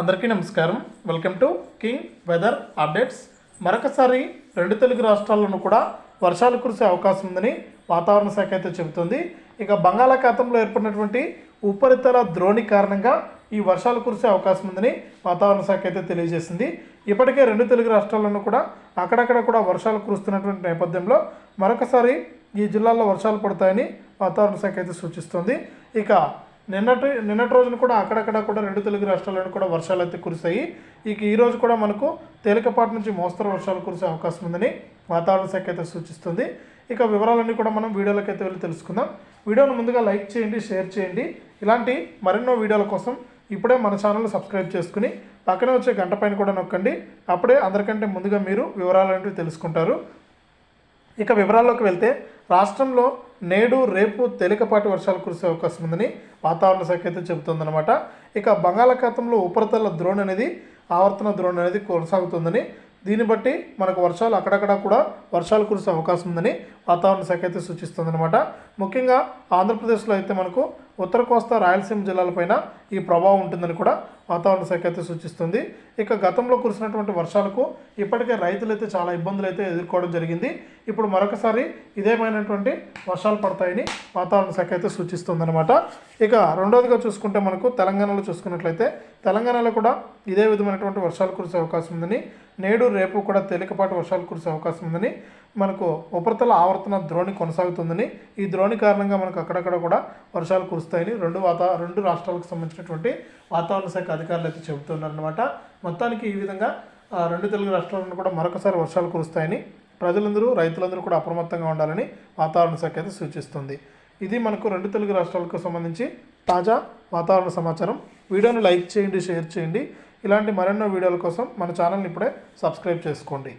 అందరికీ నమస్కారం. Welcome to King Weather updates మరొకసారి రెండు తెలుగు రాష్ట్రాల్లోనూ కూడా వర్షాలు కురిసే అవకాశం ఉందని వాతావరణ శాఖ అయితే చెబుతుంది. ఇక బంగాళాఖాతంలో ఏర్పడినటువంటి ఉపరితల ద్రోణి కారణంగా ఈ వర్షాలు కురిసే అవకాశం ఉందని వాతావరణ శాఖ అయితే తెలియజేసింది. ఇప్పటికే రెండు తెలుగు రాష్ట్రాల్లోనూ కూడా అక్కడక్కడ కూడా వర్షాలు కురుస్తున్నటువంటి నేపథ్యంలో మరొకసారి ఈ జిల్లాల్లో వర్షాలు పడతాయని వాతావరణ శాఖ అయితే సూచిస్తుంది. ఇక నిన్నటి నిన్నటి రోజున కూడా అక్కడక్కడ కూడా రెండు తెలుగు రాష్ట్రాల్లో కూడా వర్షాలు అయితే కురిశాయి. ఇక ఈ రోజు కూడా మనకు తేలికపాటి నుంచి మోస్తరు వర్షాలు కురిసే అవకాశం ఉందని వాతావరణ శాఖ అయితే సూచిస్తుంది. ఇక వివరాలన్నీ కూడా మనం వీడియోలోకి అయితే వెళ్ళి తెలుసుకుందాం. వీడియోను ముందుగా లైక్ చేయండి షేర్ చేయండి. ఇలాంటి మరెన్నో వీడియోల కోసం ఇప్పుడే మన ఛానల్ సబ్స్క్రైబ్ చేసుకుని పక్కనే వచ్చే గంట పైన కూడా నొక్కండి. అప్పుడే అందరికంటే ముందుగా మీరు వివరాలనేవి తెలుసుకుంటారు. ఇక వివరాల్లోకి వెళ్తే రాష్ట్రంలో నేడు రేపు తేలికపాటి వర్షాలు కురిసే అవకాశం ఉందని వాతావరణ శాఖ అయితే చెబుతుందన్నమాట. ఇక బంగాళాఖాతంలో ఉపరితల ద్రోణి అనేది ఆవర్తన ద్రోణి అనేది కొనసాగుతుందని దీన్ని బట్టి మనకు వర్షాలు అక్కడక్కడ కూడా వర్షాలు కురిసే అవకాశం ఉందని వాతావరణ శాఖ అయితే సూచిస్తుందన్నమాట. ముఖ్యంగా ఆంధ్రప్రదేశ్లో అయితే మనకు ఉత్తర కోస్తా రాయలసీమ జిల్లాలపైన ఈ ప్రభావం ఉంటుందని కూడా వాతావరణ శాఖ అయితే సూచిస్తుంది. ఇక గతంలో కురిసినటువంటి వర్షాలకు ఇప్పటికే రైతులు అయితే చాలా ఇబ్బందులు అయితే ఎదుర్కోవడం జరిగింది. ఇప్పుడు మరొకసారి ఇదేమైనటువంటి వర్షాలు పడతాయని వాతావరణ శాఖ అయితే సూచిస్తుందన్నమాట. ఇక రెండవదిగా చూసుకుంటే మనకు తెలంగాణలో చూసుకున్నట్లయితే తెలంగాణలో కూడా ఇదే విధమైనటువంటి వర్షాలు కురిసే అవకాశం ఉందని నేడు రేపు కూడా తేలికపాటి వర్షాలు కురిసే అవకాశం ఉందని మనకు ఉపరితల ఆవర్తన ద్రోణి కొనసాగుతుందని ఈ ద్రోణి కారణంగా మనకు అక్కడక్కడ కూడా వర్షాలు కురుస్తాయని రెండు వాతా రెండు రాష్ట్రాలకు సంబంధించిన సంబంధించినటువంటి వాతావరణ శాఖ అధికారులు అయితే చెబుతున్నారనమాట మొత్తానికి ఈ విధంగా రెండు తెలుగు రాష్ట్రాలను కూడా మరొకసారి వర్షాలు కురుస్తాయని ప్రజలందరూ రైతులందరూ కూడా అప్రమత్తంగా ఉండాలని వాతావరణ శాఖ అయితే సూచిస్తుంది. ఇది మనకు రెండు తెలుగు రాష్ట్రాలకు సంబంధించి తాజా వాతావరణ సమాచారం. వీడియోను లైక్ చేయండి షేర్ చేయండి. ఇలాంటి మరెన్నో వీడియోల కోసం మన ఛానల్ని ఇప్పుడే సబ్స్క్రైబ్ చేసుకోండి.